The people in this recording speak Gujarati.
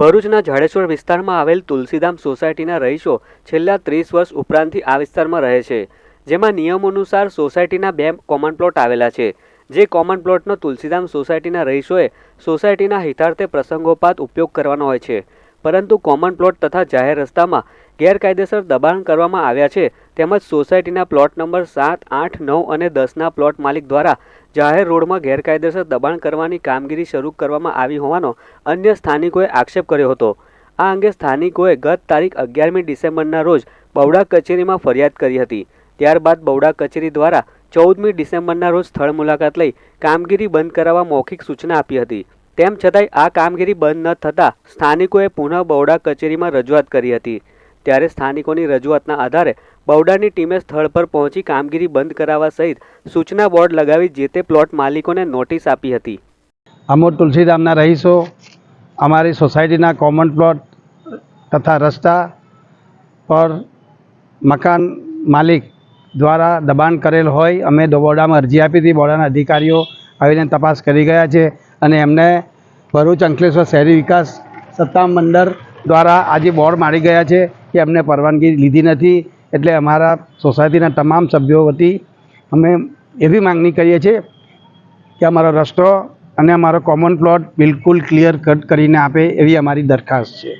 ભરૂચના જાડેશ્વર વિસ્તારમાં આવેલ તુલસીધામ સોસાયટીના રહીશો છેલ્લા ત્રીસ વર્ષ ઉપરાંતથી આ વિસ્તારમાં રહે છે, જેમાં નિયમ અનુસાર સોસાયટીના બે કોમન પ્લોટ આવેલા છે. જે કોમન પ્લોટનો તુલસીધામ સોસાયટીના રહીશોએ સોસાયટીના હિતાર્થે પ્રસંગોપાત ઉપયોગ કરવાનો હોય છે. પરંતુ કોમન પ્લોટ તથા જાહેર રસ્તામાં ગેરકાયદેસર દબાણ કરવામાં આવ્યા છે તેમજ સોસાયટીના પ્લોટ નંબર સાત, આઠ, નવ અને દસના પ્લોટ માલિક દ્વારા જાહેર રોડમાં ગેરકાયદેસર દબાણ કરવાની કામગીરી શરૂ કરવામાં આવી હોવાનો અન્ય સ્થાનિકોએ આક્ષેપ કર્યો હતો. આ અંગે સ્થાનિકોએ ગત તારીખ અગિયારમી ડિસેમ્બરના રોજ બવડા કચેરીમાં ફરિયાદ કરી હતી. ત્યારબાદ બવડા કચેરી દ્વારા ચૌદમી ડિસેમ્બરના રોજ સ્થળ મુલાકાત લઈ કામગીરી બંધ કરાવવા મૌખિક સૂચના આપી હતી. તેમ છતાંય આ કામગીરી બંધ ન થતાં સ્થાનિકોએ પુનઃ બવડા કચેરીમાં રજૂઆત કરી હતી. ત્યારે સ્થાનિકોની રજૂઆતના આધારે બવડાની ટીમે સ્થળ પર પહોંચી કામગીરી બંધ કરાવવા સહિત સૂચના બોર્ડ લગાવી જે તે પ્લોટ માલિકોને નોટિસ આપી હતી. અમોદ તુલસીધામના રહીશો, અમારી સોસાયટીના કોમન પ્લોટ તથા રસ્તા પર મકાન માલિક દ્વારા દબાણ કરેલ હોય, અમે બોર્ડામાં અરજી આપી હતી. બોડાના અધિકારીઓ આવીને તપાસ કરી ગયા છે અને એમને ભરૂચ અંકલેશ્વર શહેરી વિકાસ સત્તા મંડળ દ્વારા આજે બોર્ડ મારી ગયા છે કે એમને પરવાનગી લીધી નથી. એટલે અમારા સોસાયટીના તમામ સભ્યો વતી અમે એવી માંગણી કરીએ છીએ કે અમારો રસ્તો અને અમારો કોમન પ્લોટ બિલકુલ ક્લિયર કટ કરીને આપે એવી અમારી દરખાસ્ત છે.